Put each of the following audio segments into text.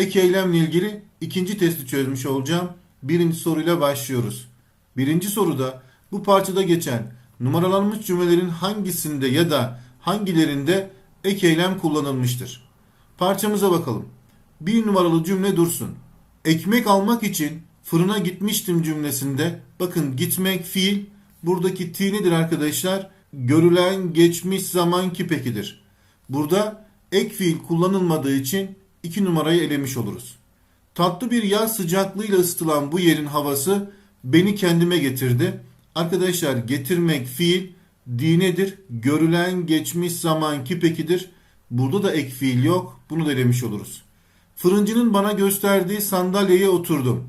Ek eylemle ilgili ikinci testi çözmüş olacağım. Birinci soruyla başlıyoruz. Birinci soruda bu parçada geçen numaralanmış cümlelerin hangisinde ya da hangilerinde ek eylem kullanılmıştır? Parçamıza bakalım. Bir numaralı cümle dursun. Ekmek almak için fırına gitmiştim cümlesinde bakın gitmek fiil buradaki ti nedir arkadaşlar? Görülen geçmiş zaman kipekidir. Burada ek fiil kullanılmadığı için iki numarayı elemiş oluruz. Tatlı bir yaz sıcaklığıyla ısıtılan bu yerin havası beni kendime getirdi. Arkadaşlar getirmek fiil dinedir. Görülen geçmiş zaman kipekidir. Burada da ek fiil yok. Bunu da elemiş oluruz. Fırıncının bana gösterdiği sandalyeye oturdum.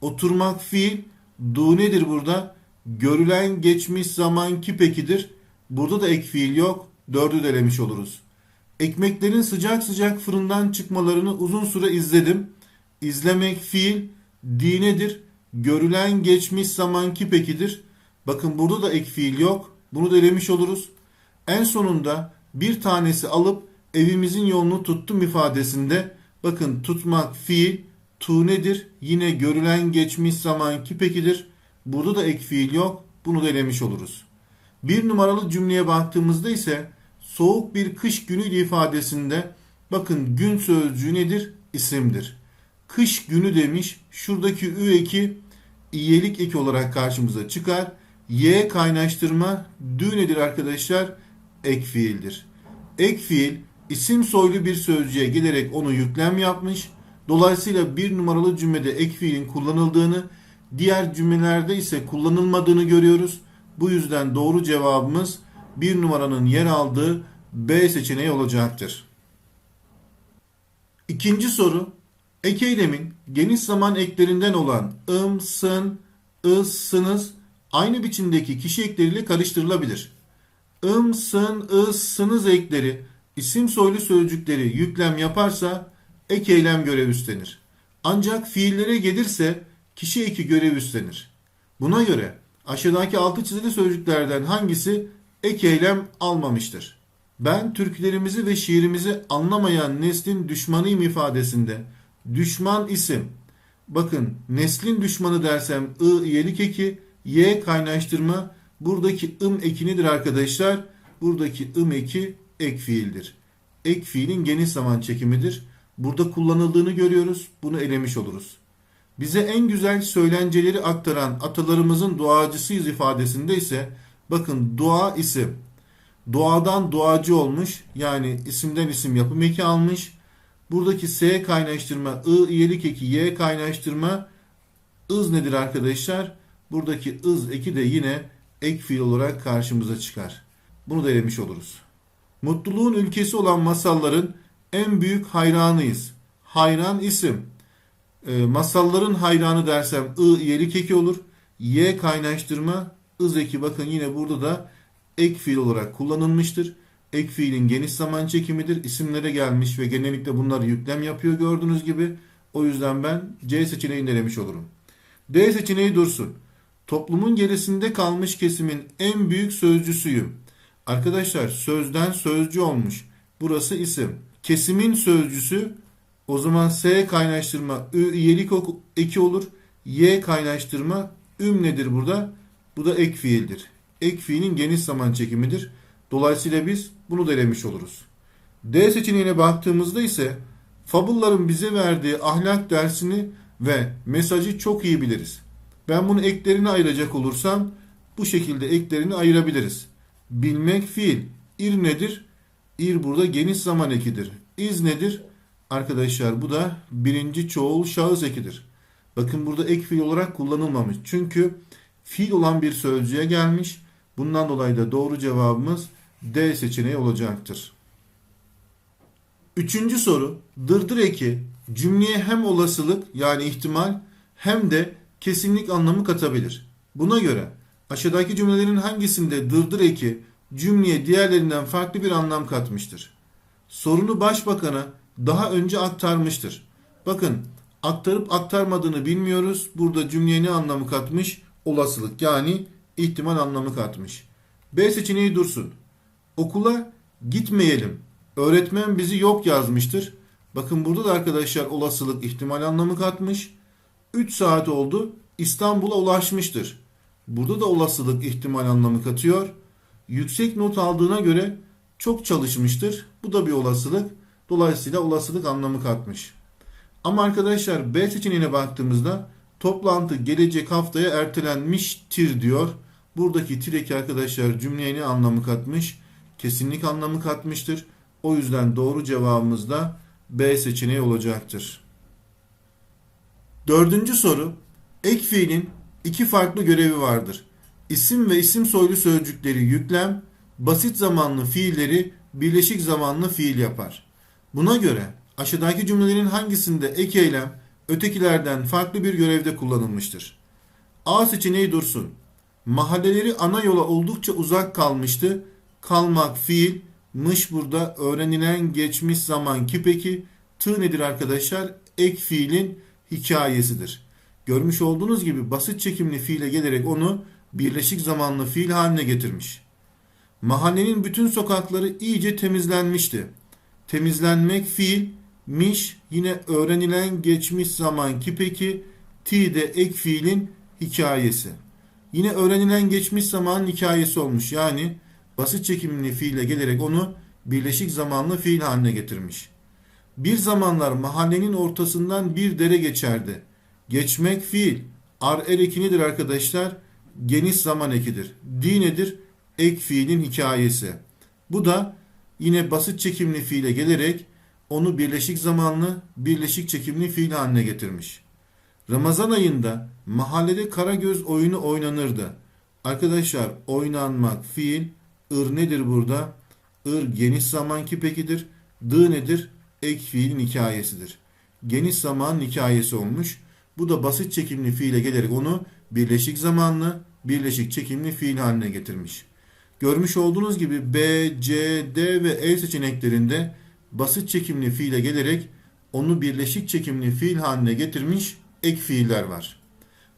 Oturmak fiil. Du nedir burada? Görülen geçmiş zaman kipekidir. Burada da ek fiil yok. Dördü de elemiş oluruz. Ekmeklerin sıcak sıcak fırından çıkmalarını uzun süre izledim. İzlemek fiil, dinedir. Görülen geçmiş zaman kipekidir. Bakın burada da ek fiil yok. Bunu da elemiş oluruz. En sonunda bir tanesi alıp evimizin yolunu tuttum ifadesinde bakın tutmak fiil, tu nedir? Yine görülen geçmiş zaman kipekidir. Burada da ek fiil yok. Bunu da elemiş oluruz. Bir numaralı cümleye baktığımızda ise soğuk bir kış günü ifadesinde bakın gün sözcüğü nedir? İsimdir. Kış günü demiş. Şuradaki ü eki iyelik eki olarak karşımıza çıkar. Y kaynaştırma dü nedir arkadaşlar? Ek fiildir. Ek fiil isim soylu bir sözcüğe gelerek onu yüklem yapmış. Dolayısıyla bir numaralı cümlede ek fiilin kullanıldığını, diğer cümlelerde ise kullanılmadığını görüyoruz. Bu yüzden doğru cevabımız bir numaranın yer aldığı B seçeneği olacaktır. İkinci soru. Ek eylemin geniş zaman eklerinden olan ım, sın, ız, sınız aynı biçimdeki kişi ekleriyle karıştırılabilir. ım, sın, ız, sınız ekleri isim soylu sözcükleri yüklem yaparsa ek eylem görev üstlenir. Ancak fiillere gelirse kişi eki görev üstlenir. Buna göre aşağıdaki altı çizili sözcüklerden hangisi ek eylem almamıştır? Ben Türklerimizi ve şiirimizi anlamayan neslin düşmanıyım ifadesinde düşman isim. Bakın neslin düşmanı dersem ı iyelik eki, y kaynaştırma. Buradaki ım eki nedir arkadaşlar? Buradaki ım eki ek fiildir. Ek fiilin geniş zaman çekimidir. Burada kullanıldığını görüyoruz. Bunu elemiş oluruz. Bize en güzel söylenceleri aktaran atalarımızın duacısıyız ifadesinde ise bakın dua isim. Doğadan duacı olmuş. Yani isimden isim yapım eki almış. Buradaki S kaynaştırma, I iyelik eki, Y kaynaştırma, ız nedir arkadaşlar? Buradaki ız eki de yine ek fiil olarak karşımıza çıkar. Bunu da elemiş oluruz. Mutluluğun ülkesi olan masalların en büyük hayranıyız. Hayran isim. E, masalların hayranı dersem I iyelik eki olur. Y kaynaştırma, ız eki bakın yine burada da ek fiil olarak kullanılmıştır. Ek fiilin geniş zaman çekimidir. İsimlere gelmiş ve genellikle bunlar yüklem yapıyor gördüğünüz gibi. O yüzden ben C seçeneğini elemiş olurum. D seçeneği dursun. Toplumun gerisinde kalmış kesimin en büyük sözcüsüyüm. Arkadaşlar sözden sözcü olmuş. Burası isim. Kesimin sözcüsü o zaman S kaynaştırma Ü iyelik eki olur. Y kaynaştırma üm nedir burada? Bu da ek fiildir. Ek fiilin geniş zaman çekimidir. Dolayısıyla biz bunu da oluruz. D seçeneğine baktığımızda ise fabulların bize verdiği ahlak dersini ve mesajı çok iyi biliriz. Ben bunu eklerini ayıracak olursam bu şekilde eklerini ayırabiliriz. Bilmek fiil. İr nedir? İr burada geniş zaman ekidir. İz nedir? Arkadaşlar bu da birinci çoğul şahıs ekidir. Bakın burada ek fiil olarak kullanılmamış. Çünkü fiil olan bir sözcüğe gelmiş. Bundan dolayı da doğru cevabımız D seçeneği olacaktır. Üçüncü soru. Dırdır eki cümleye hem olasılık yani ihtimal hem de kesinlik anlamı katabilir. Buna göre aşağıdaki cümlelerin hangisinde dırdır eki cümleye diğerlerinden farklı bir anlam katmıştır? Sorunu başbakana daha önce aktarmıştır. Bakın aktarıp aktarmadığını bilmiyoruz. Burada cümleye ne anlamı katmış? Olasılık yani ihtimal anlamı katmış. B seçeneği dursun. Okula gitmeyelim. Öğretmen bizi yok yazmıştır. Bakın burada da arkadaşlar olasılık ihtimal anlamı katmış. 3 saat oldu İstanbul'a ulaşmıştır. Burada da olasılık ihtimal anlamı katıyor. Yüksek not aldığına göre çok çalışmıştır. Bu da bir olasılık. Dolayısıyla olasılık anlamı katmış. Ama arkadaşlar B seçeneğine baktığımızda toplantı gelecek haftaya ertelenmiştir diyor. Buradaki tireki arkadaşlar cümleye ne anlamı katmış? Kesinlik anlamı katmıştır. O yüzden doğru cevabımız da B seçeneği olacaktır. Dördüncü soru. Ek fiilin iki farklı görevi vardır. İsim ve isim soylu sözcükleri yüklem, basit zamanlı fiilleri birleşik zamanlı fiil yapar. Buna göre aşağıdaki cümlelerin hangisinde ek eylem ötekilerden farklı bir görevde kullanılmıştır? A seçeneği dursun. Mahalleleri ana yola oldukça uzak kalmıştı. Kalmak fiil, mış burada öğrenilen geçmiş zaman kipeki, tı nedir arkadaşlar? Ek fiilin hikayesidir. Görmüş olduğunuz gibi basit çekimli fiile gelerek onu birleşik zamanlı fiil haline getirmiş. Mahallenin bütün sokakları iyice temizlenmişti. Temizlenmek fiil, miş yine öğrenilen geçmiş zaman kipeki, ti de ek fiilin hikayesi. Yine öğrenilen geçmiş zaman hikayesi olmuş. Yani basit çekimli fiile gelerek onu birleşik zamanlı fiil haline getirmiş. Bir zamanlar mahallenin ortasından bir dere geçerdi. Geçmek fiil. Ar er eki nedir arkadaşlar? Geniş zaman ekidir. Di nedir? Ek fiilin hikayesi. Bu da yine basit çekimli fiile gelerek onu birleşik zamanlı, birleşik çekimli fiil haline getirmiş. Ramazan ayında mahallede Karagöz oyunu oynanırdı. Arkadaşlar oynanmak fiil, ır nedir burada? Ir geniş zaman kipekidir. Dı nedir? Ek fiilin hikayesidir. Geniş zaman hikayesi olmuş. Bu da basit çekimli fiile gelerek onu birleşik zamanlı, birleşik çekimli fiil haline getirmiş. Görmüş olduğunuz gibi B, C, D ve E seçeneklerinde basit çekimli fiile gelerek onu birleşik çekimli fiil haline getirmiş ek fiiller var.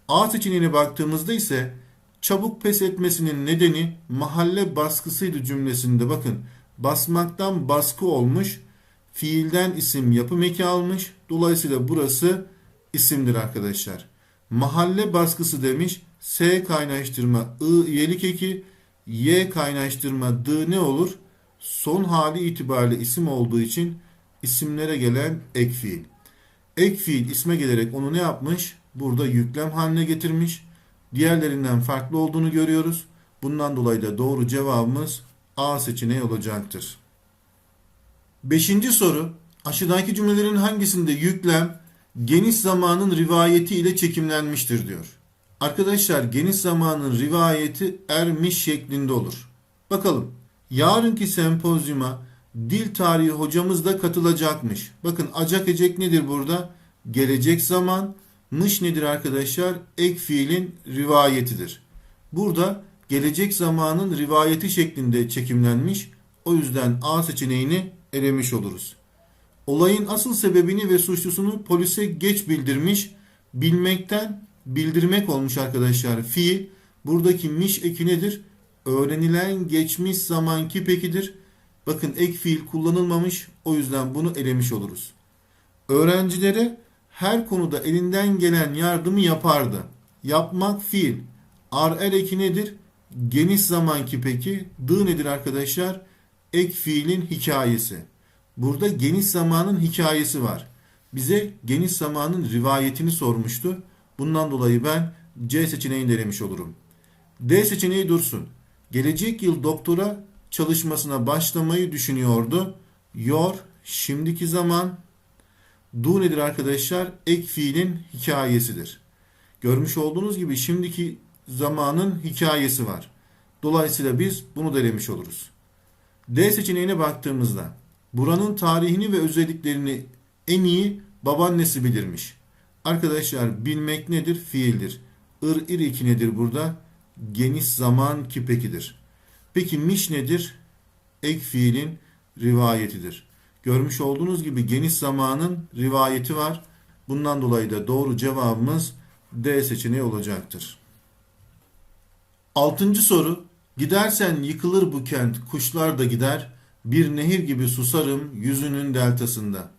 A seçeneğine baktığımızda ise çabuk pes etmesinin nedeni mahalle baskısıydı cümlesinde bakın basmaktan baskı olmuş fiilden isim yapım eki almış dolayısıyla burası isimdir arkadaşlar. Mahalle baskısı demiş S kaynaştırma I iyelik eki Y kaynaştırma D ne olur? Son hali itibariyle isim olduğu için isimlere gelen ek fiil. Ek fiil isme gelerek onu ne yapmış? Burada yüklem haline getirmiş. Diğerlerinden farklı olduğunu görüyoruz. Bundan dolayı da doğru cevabımız A seçeneği olacaktır. Beşinci soru. Aşağıdaki cümlelerin hangisinde yüklem geniş zamanın rivayeti ile çekimlenmiştir diyor. Arkadaşlar geniş zamanın rivayeti ermiş şeklinde olur. Bakalım. Yarınki sempozyuma dil tarihi hocamız da katılacakmış. Bakın acak ecek nedir burada? Gelecek zaman. Mış nedir arkadaşlar? Ek fiilin rivayetidir. Burada gelecek zamanın rivayeti şeklinde çekimlenmiş. O yüzden A seçeneğini elemiş oluruz. Olayın asıl sebebini ve suçlusunu polise geç bildirmiş. Bilmekten bildirmek olmuş arkadaşlar. Fiil buradaki miş eki nedir? Öğrenilen geçmiş zamanki pekidir. Bakın ek fiil kullanılmamış. O yüzden bunu elemiş oluruz. Öğrencilere her konuda elinden gelen yardımı yapardı. Yapmak fiil. Ar er eki nedir? Geniş zamanki peki. Dı nedir arkadaşlar? Ek fiilin hikayesi. Burada geniş zamanın hikayesi var. Bize geniş zamanın rivayetini sormuştu. Bundan dolayı ben C seçeneğini denemiş olurum. D seçeneği dursun. Gelecek yıl doktora çalışmasına başlamayı düşünüyordu. Yor, şimdiki zaman. Du nedir arkadaşlar? Ek fiilin hikayesidir. Görmüş olduğunuz gibi şimdiki zamanın hikayesi var. Dolayısıyla biz bunu denemiş oluruz. D seçeneğine baktığımızda buranın tarihini ve özelliklerini en iyi babaannesi bilirmiş. Arkadaşlar bilmek nedir? Fiildir. Ir ir iki nedir burada? Geniş zaman kipekidir. Peki miş nedir? Ek fiilin rivayetidir. Görmüş olduğunuz gibi geniş zamanın rivayeti var. Bundan dolayı da doğru cevabımız D seçeneği olacaktır. Altıncı soru. Gidersen yıkılır bu kent, kuşlar da gider. Bir nehir gibi susarım yüzünün deltasında.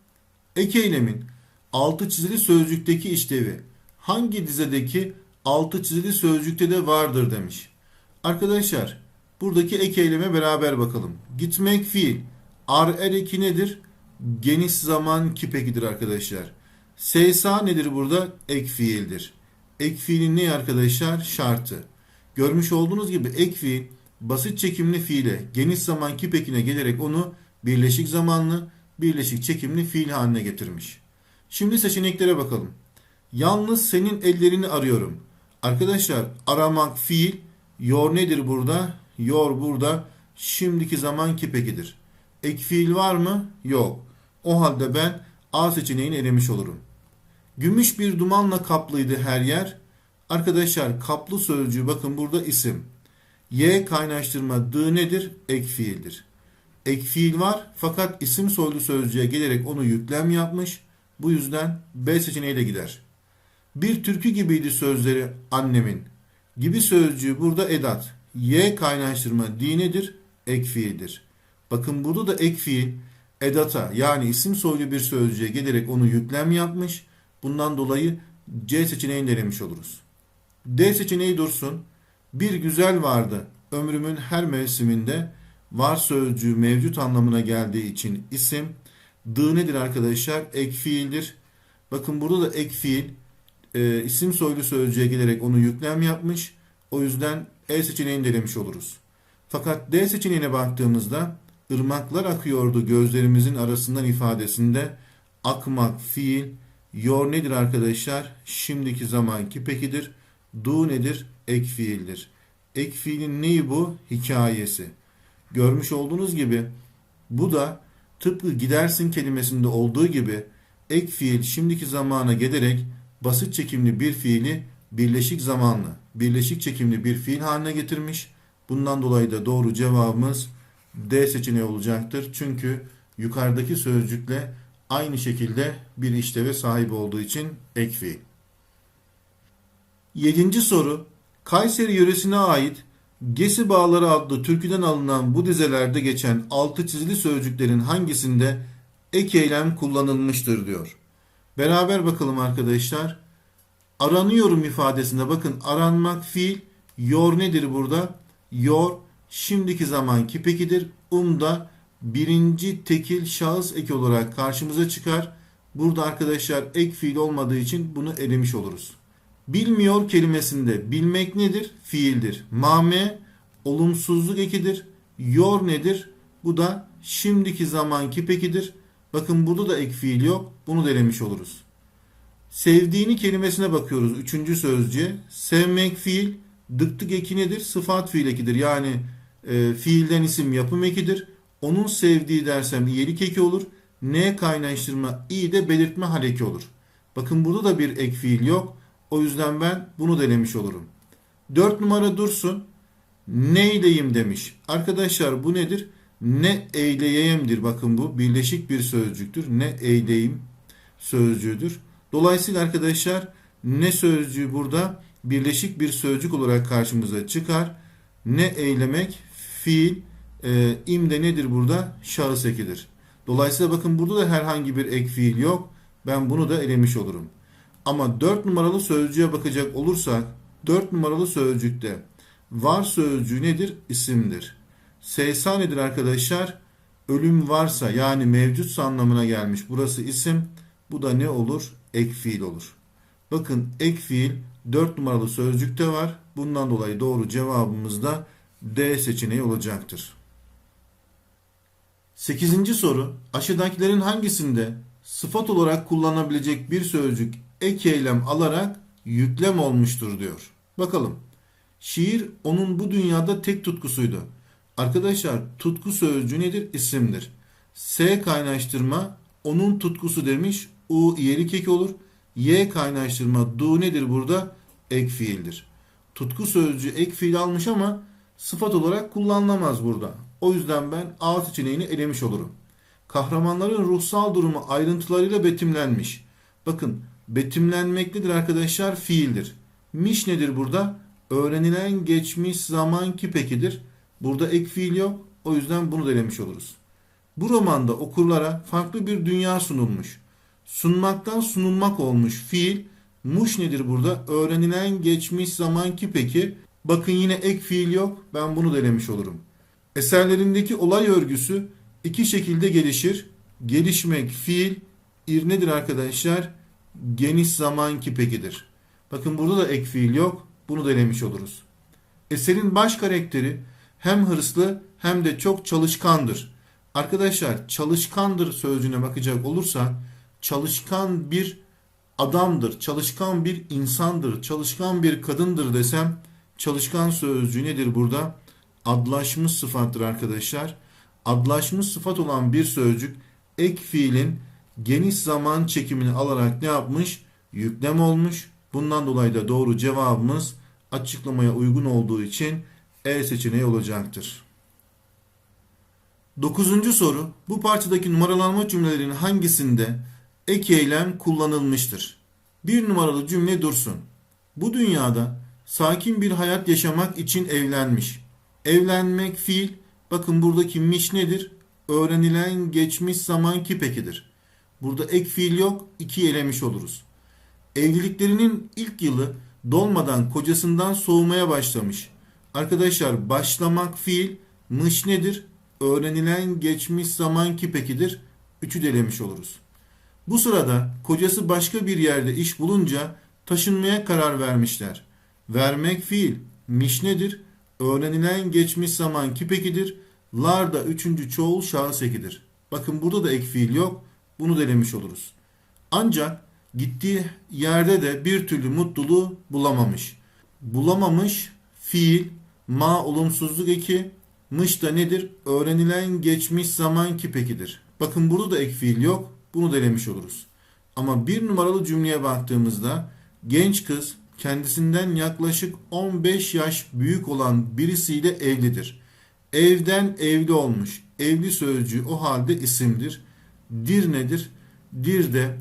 Ek eylemin altı çizili sözcükteki işlevi hangi dizedeki altı çizili sözcükte de vardır demiş. Arkadaşlar buradaki ek eyleme beraber bakalım. Gitmek fiil. Ar er eki nedir? Geniş zaman kipekidir arkadaşlar. Seysa nedir burada? Ek fiildir. Ek fiilin ne arkadaşlar? Şartı. Görmüş olduğunuz gibi ek fiil basit çekimli fiile geniş zaman kipekine gelerek onu birleşik zamanlı, birleşik çekimli fiil haline getirmiş. Şimdi seçeneklere bakalım. Yalnız senin ellerini arıyorum. Arkadaşlar aramak fiil, yor nedir burada? Yor burada şimdiki zaman kipekidir. Ek fiil var mı? Yok. O halde ben A seçeneğini elemiş olurum. Gümüş bir dumanla kaplıydı her yer. Arkadaşlar kaplı sözcüğü bakın burada isim. Y kaynaştırma dı nedir? Ek fiildir. Ek fiil var fakat isim soylu sözcüğe gelerek onu yüklem yapmış. Bu yüzden B seçeneği de gider. Bir türkü gibiydi sözleri annemin. Gibi sözcüğü burada edat. Y kaynaştırma di nedir? Ek fiildir. Bakın burada da ek fiil edata yani isim soylu bir sözcüğe gelerek onu yüklem yapmış. Bundan dolayı C seçeneğini denemiş oluruz. D seçeneği dursun. Bir güzel vardı ömrümün her mevsiminde var sözcüğü mevcut anlamına geldiği için isim. Dı nedir arkadaşlar? Ek fiildir. Bakın burada da ek fiil e, isim soylu sözcüğe gelerek onu yüklem yapmış. O yüzden E seçeneğini denemiş oluruz. Fakat D seçeneğine baktığımızda ırmaklar akıyordu gözlerimizin arasından ifadesinde akmak fiil, yor nedir arkadaşlar? Şimdiki zamanki pekidir. Du nedir? Ek fiildir. Ek fiilin neyi bu? Hikayesi. Görmüş olduğunuz gibi bu da tıpkı gidersin kelimesinde olduğu gibi ek fiil şimdiki zamana gelerek basit çekimli bir fiili birleşik zamanlı, birleşik çekimli bir fiil haline getirmiş. Bundan dolayı da doğru cevabımız D seçeneği olacaktır. Çünkü yukarıdaki sözcükle aynı şekilde bir işleve sahip olduğu için ek fiil. Yedinci soru. Kayseri yöresine ait Gesi Bağları adlı türküden alınan bu dizelerde geçen altı çizili sözcüklerin hangisinde ek eylem kullanılmıştır diyor. Beraber bakalım arkadaşlar. Aranıyorum ifadesinde bakın aranmak fiil, yor nedir burada? Yor şimdiki zaman kipekidir. Um da birinci tekil şahıs eki olarak karşımıza çıkar. Burada arkadaşlar ek fiil olmadığı için bunu elemiş oluruz. Bilmiyor kelimesinde bilmek nedir? Fiildir. Mame olumsuzluk ekidir. Yor nedir? Bu da şimdiki zaman kipekidir. Bakın burada da ek fiil yok. Bunu denemiş oluruz. Sevdiğini kelimesine bakıyoruz. Üçüncü sözcüğe. Sevmek fiil. Dıktık eki nedir? Sıfat fiil ekidir. Yani e, fiilden isim yapım ekidir. Onun sevdiği dersem iyilik eki olur. Ne kaynaştırma i de belirtme haleki olur. Bakın burada da bir ek fiil yok. O yüzden ben bunu denemiş olurum. 4 numara dursun. Neyleyim demiş. Arkadaşlar bu nedir? Ne eyleyeyimdir. Bakın bu birleşik bir sözcüktür. Ne eyleyim sözcüğüdür. Dolayısıyla arkadaşlar ne sözcüğü burada birleşik bir sözcük olarak karşımıza çıkar. Ne eylemek fiil e, im de nedir burada? Şahıs ekidir. Dolayısıyla bakın burada da herhangi bir ek fiil yok. Ben bunu da elemiş olurum. Ama 4 numaralı sözcüğe bakacak olursak 4 numaralı sözcükte var sözcüğü nedir? İsimdir. Seysa nedir arkadaşlar? Ölüm varsa yani mevcutsa anlamına gelmiş. Burası isim. Bu da ne olur? Ek fiil olur. Bakın ek fiil 4 numaralı sözcükte var. Bundan dolayı doğru cevabımız da D seçeneği olacaktır. 8. soru. Aşağıdakilerin hangisinde sıfat olarak kullanabilecek bir sözcük ek eylem alarak yüklem olmuştur diyor. Bakalım. Şiir onun bu dünyada tek tutkusuydu. Arkadaşlar tutku sözcüğü nedir? İsimdir. S kaynaştırma onun tutkusu demiş. U iyelik eki olur. Y kaynaştırma du nedir burada? Ek fiildir. Tutku sözcüğü ek fiil almış ama sıfat olarak kullanılamaz burada. O yüzden ben A seçeneğini elemiş olurum. Kahramanların ruhsal durumu ayrıntılarıyla betimlenmiş. Bakın betimlenmektedir arkadaşlar fiildir. Miş nedir burada? Öğrenilen geçmiş zaman kipekidir. Burada ek fiil yok. O yüzden bunu denemiş oluruz. Bu romanda okurlara farklı bir dünya sunulmuş. Sunmaktan sunulmak olmuş fiil. Muş nedir burada? Öğrenilen geçmiş zamanki peki. Bakın yine ek fiil yok. Ben bunu denemiş olurum. Eserlerindeki olay örgüsü iki şekilde gelişir. Gelişmek fiil, ir nedir arkadaşlar? Geniş zamanki pekidir. Bakın burada da ek fiil yok. Bunu denemiş oluruz. Eserin baş karakteri hem hırslı hem de çok çalışkandır. Arkadaşlar çalışkandır sözcüğüne bakacak olursak çalışkan bir adamdır, çalışkan bir insandır, çalışkan bir kadındır desem çalışkan sözcüğü nedir burada? Adlaşmış sıfattır arkadaşlar. Adlaşmış sıfat olan bir sözcük ek fiilin geniş zaman çekimini alarak ne yapmış? Yüklem olmuş. Bundan dolayı da doğru cevabımız açıklamaya uygun olduğu için E seçeneği olacaktır. Dokuzuncu soru. Bu parçadaki numaralanma cümlelerin hangisinde ek eylem kullanılmıştır? Bir numaralı cümle dursun. Bu dünyada sakin bir hayat yaşamak için evlenmiş. Evlenmek fiil. Bakın buradaki miş nedir? Öğrenilen geçmiş zaman kipekidir. Burada ek fiil yok. iki elemiş oluruz. Evliliklerinin ilk yılı dolmadan kocasından soğumaya başlamış. Arkadaşlar başlamak fiil mış nedir? Öğrenilen geçmiş zaman kipekidir. Üçü delemiş oluruz. Bu sırada kocası başka bir yerde iş bulunca taşınmaya karar vermişler. Vermek fiil miş nedir? Öğrenilen geçmiş zaman kipekidir. Lar da üçüncü çoğul şahıs ekidir. Bakın burada da ek fiil yok. Bunu delemiş oluruz. Ancak gittiği yerde de bir türlü mutluluğu bulamamış. Bulamamış fiil ma olumsuzluk eki mış da nedir? Öğrenilen geçmiş zaman kipekidir. Bakın burada da ek fiil yok. Bunu delemiş oluruz. Ama bir numaralı cümleye baktığımızda genç kız kendisinden yaklaşık 15 yaş büyük olan birisiyle evlidir. Evden evli olmuş. Evli sözcüğü o halde isimdir. Dir nedir? Dir de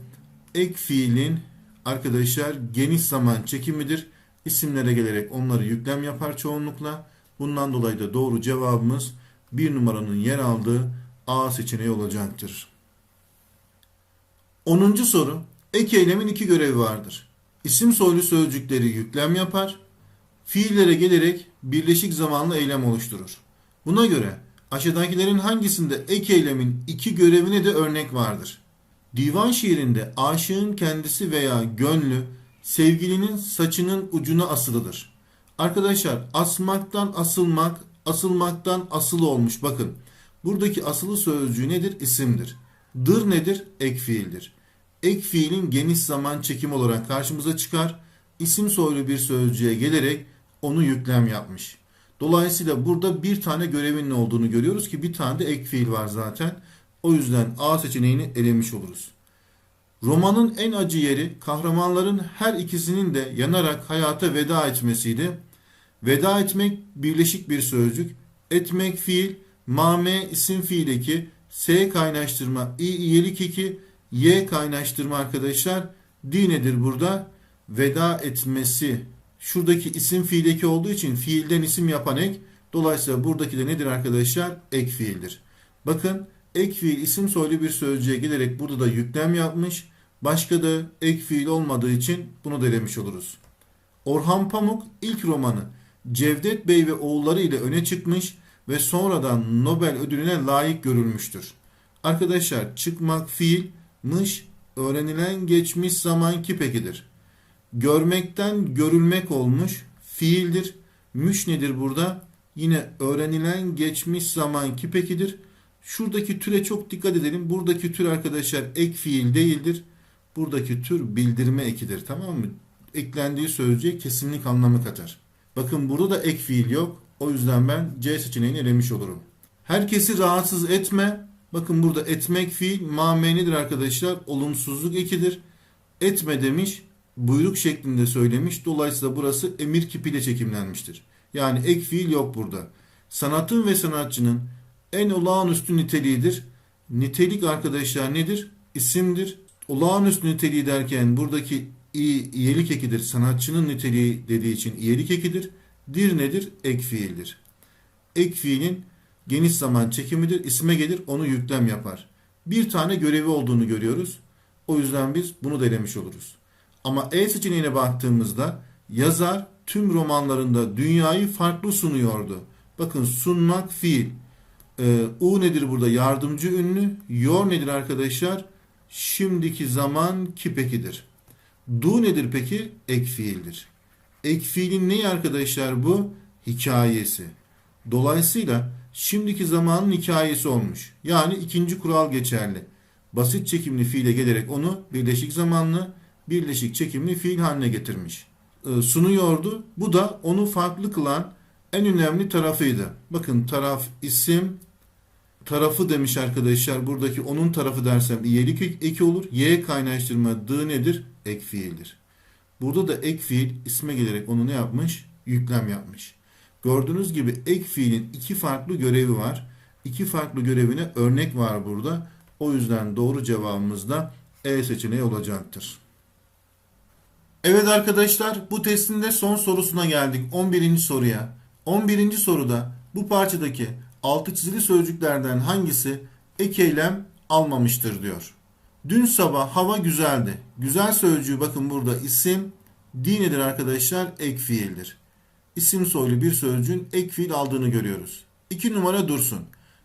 ek fiilin arkadaşlar geniş zaman çekimidir. İsimlere gelerek onları yüklem yapar çoğunlukla. Bundan dolayı da doğru cevabımız bir numaranın yer aldığı A seçeneği olacaktır. 10. soru. Ek eylemin iki görevi vardır. İsim soylu sözcükleri yüklem yapar. Fiillere gelerek birleşik zamanlı eylem oluşturur. Buna göre aşağıdakilerin hangisinde ek eylemin iki görevine de örnek vardır? Divan şiirinde aşığın kendisi veya gönlü sevgilinin saçının ucuna asılıdır. Arkadaşlar asmaktan asılmak, asılmaktan asılı olmuş. Bakın buradaki asılı sözcüğü nedir? İsimdir. Dır nedir? Ek fiildir. Ek fiilin geniş zaman çekim olarak karşımıza çıkar. İsim soylu bir sözcüğe gelerek onu yüklem yapmış. Dolayısıyla burada bir tane görevinin olduğunu görüyoruz ki bir tane de ek fiil var zaten. O yüzden A seçeneğini elemiş oluruz. Romanın en acı yeri kahramanların her ikisinin de yanarak hayata veda etmesiydi. Veda etmek birleşik bir sözcük. Etmek fiil, mame isim fiil eki, S kaynaştırma, i iyelik eki, Y kaynaştırma arkadaşlar. D nedir burada? Veda etmesi. Şuradaki isim fiil eki olduğu için fiilden isim yapan ek. Dolayısıyla buradaki de nedir arkadaşlar? Ek fiildir. Bakın ek fiil isim soylu bir sözcüğe gelerek burada da yüklem yapmış. Başka da ek fiil olmadığı için bunu denemiş oluruz. Orhan Pamuk ilk romanı Cevdet Bey ve oğulları ile öne çıkmış ve sonradan Nobel ödülüne layık görülmüştür. Arkadaşlar çıkmak fiil, mış, öğrenilen geçmiş zaman kipekidir. Görmekten görülmek olmuş fiildir. Müş nedir burada? Yine öğrenilen geçmiş zaman kipekidir. Şuradaki türe çok dikkat edelim. Buradaki tür arkadaşlar ek fiil değildir. Buradaki tür bildirme ekidir tamam mı? Eklendiği sözcüğe kesinlik anlamı katar. Bakın burada da ek fiil yok. O yüzden ben C seçeneğini elemiş olurum. Herkesi rahatsız etme. Bakın burada etmek fiil mamenidir arkadaşlar. Olumsuzluk ekidir. Etme demiş. Buyruk şeklinde söylemiş. Dolayısıyla burası emir kipiyle çekimlenmiştir. Yani ek fiil yok burada. Sanatın ve sanatçının en olağanüstü niteliğidir. Nitelik arkadaşlar nedir? İsimdir. Olağanüstü niteliği derken buradaki i iyelik ekidir. Sanatçının niteliği dediği için iyelik ekidir. Dir nedir? Ek fiildir. Ek fiilin geniş zaman çekimidir. İsme gelir onu yüklem yapar. Bir tane görevi olduğunu görüyoruz. O yüzden biz bunu da oluruz. Ama E seçeneğine baktığımızda yazar tüm romanlarında dünyayı farklı sunuyordu. Bakın sunmak fiil. Ee, U nedir burada? Yardımcı ünlü. Yor nedir arkadaşlar? Şimdiki zaman kipekidir. Do nedir peki? Ek fiildir. Ek fiilin neyi arkadaşlar bu? Hikayesi. Dolayısıyla şimdiki zamanın hikayesi olmuş. Yani ikinci kural geçerli. Basit çekimli fiile gelerek onu birleşik zamanlı, birleşik çekimli fiil haline getirmiş. Ee, sunuyordu. Bu da onu farklı kılan en önemli tarafıydı. Bakın taraf isim, tarafı demiş arkadaşlar. Buradaki onun tarafı dersem iyilik eki olur. Y kaynaştırma d nedir? Ek fiildir. Burada da ek fiil isme gelerek onu ne yapmış? Yüklem yapmış. Gördüğünüz gibi ek fiilin iki farklı görevi var. İki farklı görevine örnek var burada. O yüzden doğru cevabımız da E seçeneği olacaktır. Evet arkadaşlar bu testin de son sorusuna geldik. 11. soruya. 11. soruda bu parçadaki altı çizili sözcüklerden hangisi ek eylem almamıştır diyor. Dün sabah hava güzeldi. Güzel sözcüğü bakın burada isim, di nedir arkadaşlar? Ek fiildir. İsim soylu bir sözcüğün ek fiil aldığını görüyoruz. 2 numara dursun.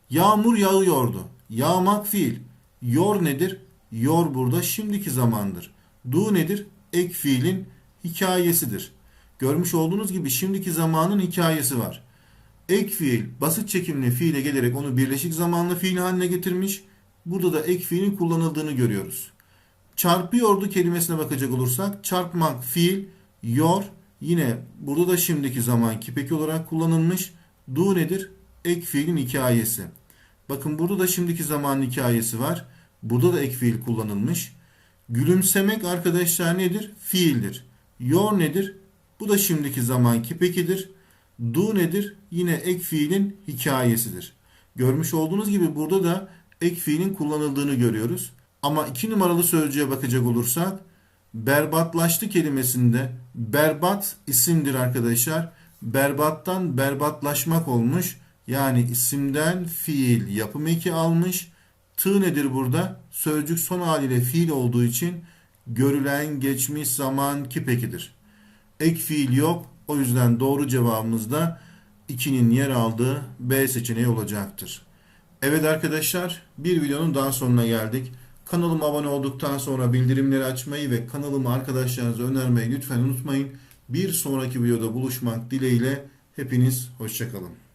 Yağmur yağıyordu. Yağmak fiil. Yor nedir? Yor burada şimdiki zamandır. Du nedir? Ek fiilin hikayesidir. Görmüş olduğunuz gibi şimdiki zamanın hikayesi var. Ek fiil basit çekimli fiile gelerek onu birleşik zamanlı fiil haline getirmiş. Burada da ek fiilin kullanıldığını görüyoruz. Çarpıyordu kelimesine bakacak olursak çarpmak fiil, yor yine burada da şimdiki zaman kipeki olarak kullanılmış. Du nedir? Ek fiilin hikayesi. Bakın burada da şimdiki zamanın hikayesi var. Burada da ek fiil kullanılmış. Gülümsemek arkadaşlar nedir? Fiildir. Yor nedir? Bu da şimdiki zaman kipekidir. Do nedir? Yine ek fiilin hikayesidir. Görmüş olduğunuz gibi burada da ek fiilin kullanıldığını görüyoruz. Ama iki numaralı sözcüğe bakacak olursak berbatlaştı kelimesinde berbat isimdir arkadaşlar. Berbattan berbatlaşmak olmuş. Yani isimden fiil yapım eki almış. Tı nedir burada? Sözcük son haliyle fiil olduğu için görülen geçmiş zaman kipekidir. Ek fiil yok. O yüzden doğru cevabımız da 2'nin yer aldığı B seçeneği olacaktır. Evet arkadaşlar bir videonun daha sonuna geldik. Kanalıma abone olduktan sonra bildirimleri açmayı ve kanalımı arkadaşlarınıza önermeyi lütfen unutmayın. Bir sonraki videoda buluşmak dileğiyle hepiniz hoşçakalın.